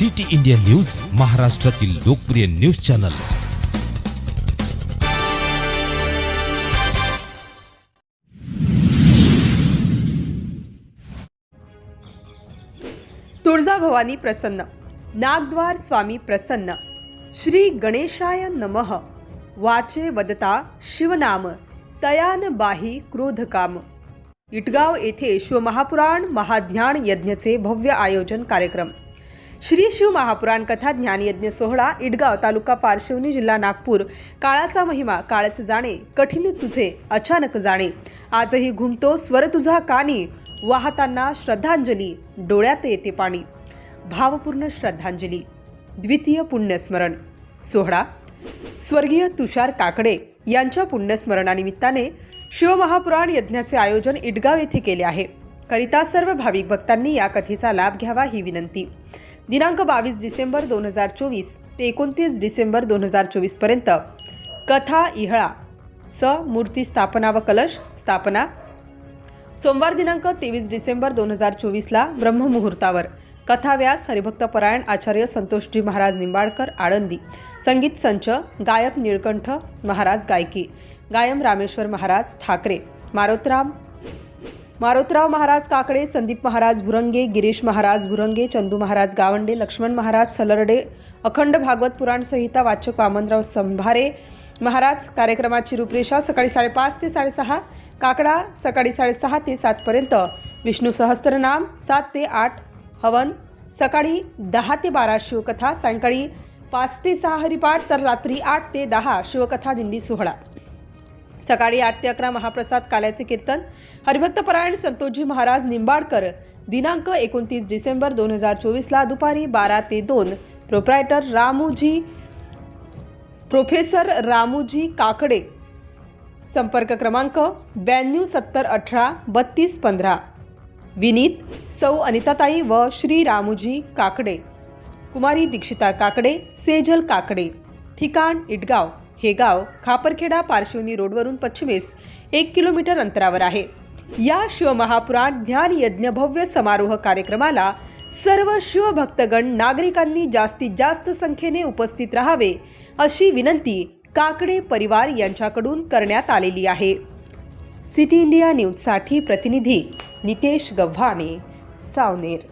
City India news महाराष्ट्रातील लोकप्रिय news channel. Tuljabhavani प्रसन्न नागद्वार स्वामी प्रसन्न श्री गणेशाय नमः वाचे वदता शिवनाम तयान बाही क्रोध काम. इटगाव येथे शिवमहापुराण महाज्ञान यज्ञचे भव्य आयोजन कार्यक्रम. श्री शिव महापुराण कथा ज्ञानयज्ञ सोहळा इटगाव तालुका पारशिवनी जिल्हा नागपूर. काळाचा महिमा काळच जाणे कठीण तुझे अचानक जाणे. आजही घुमतो स्वर तुझा कानी वाहताना श्रद्धांजली डोळ्यात येते पाणी. भावपूर्ण श्रद्धांजली द्वितीय पुण्यस्मरण. सोहळा. स्वर्गीय तुषार काकडे यांच्या पुण्यस्मरणानिमित्ताने शिवमहापुराण यज्ञाचे आयोजन इटगाव येथे केले आहे. करिता सर्व भाविक भक्तांनी या कथेचा लाभ घ्यावा ही विनंती. दिनांक बावीस डिसेंबर दोन हजार चोवीस ते एकोणतीस डिसेंबर दोन हजार चोवीसपर्यंत कथा इहळा. स. मूर्ती स्थापना व कलश स्थापना. सोमवार दिनांक तेवीस डिसेंबर दोन हजार चोवीसला ब्रह्ममुहूर्तावर. कथाव्यास हरिभक्तपरायण आचार्य संतोषजी महाराज निंबाळकर आळंदी. संगीत संच गायक निळकंठ महाराज गायकी. गायम रामेश्वर महाराज ठाकरे. मारोतराम मारोतराव महाराज काकडे संदीप महाराज भुरंगे गिरीश महाराज भुरंगे चंदू महाराज गावंडे लक्ष्मण महाराज सलरडे अखंड भागवत पुराण संहिता वाचक वामनराव संभारे महाराज कार्यक्रमाची रूपरेषा सकाळी साडेपाच ते साडेसहा काकडा सकाळी साडेसहा ते सातपर्यंत विष्णू सहस्त्रनाम सात ते आठ हवन सकाळी दहा ते बारा शिवकथा सायंकाळी पाच ते सहा हरिपाठ तर रात्री आठ ते दहा शिवकथा दिंडी सोहळा. सकाळी आठ ते अकरा महाप्रसाद काल्याचे कीर्तन. हरिभक्तपरायण संतोषजी महाराज निंबाडकर दिनांक एकोणतीस डिसेंबर दोन हजार चोवीसला दुपारी बारा ते दोन. Proprietor Ramuji professor Ramuji Kakade. संपर्क क्रमांक ब्याण्णव सत्तर अठरा बत्तीस पंधरा. विनीत सौ अनिताताई व श्री रामूजी काकडे. कुमारी दीक्षिता काकडे सेजल काकडे. ठिकाण इटगाव. हे गाव खापरखेडा पार्श्वनी रोडवरून पश्चिमेस एक किलोमीटर अंतरावर आहे. या शिवमहापुराण ज्ञान यज्ञ भव्य समारोह कार्यक्रमाला सर्व शिवभक्तगण नागरिकांनी जास्तीत जास्त संख्येने उपस्थित राहावे अशी विनंती काकडे परिवार यांच्याकडून करण्यात आलेली आहे. सिटी इंडिया न्यूजसाठी प्रतिनिधी नितेश गव्हाणे सावनेर.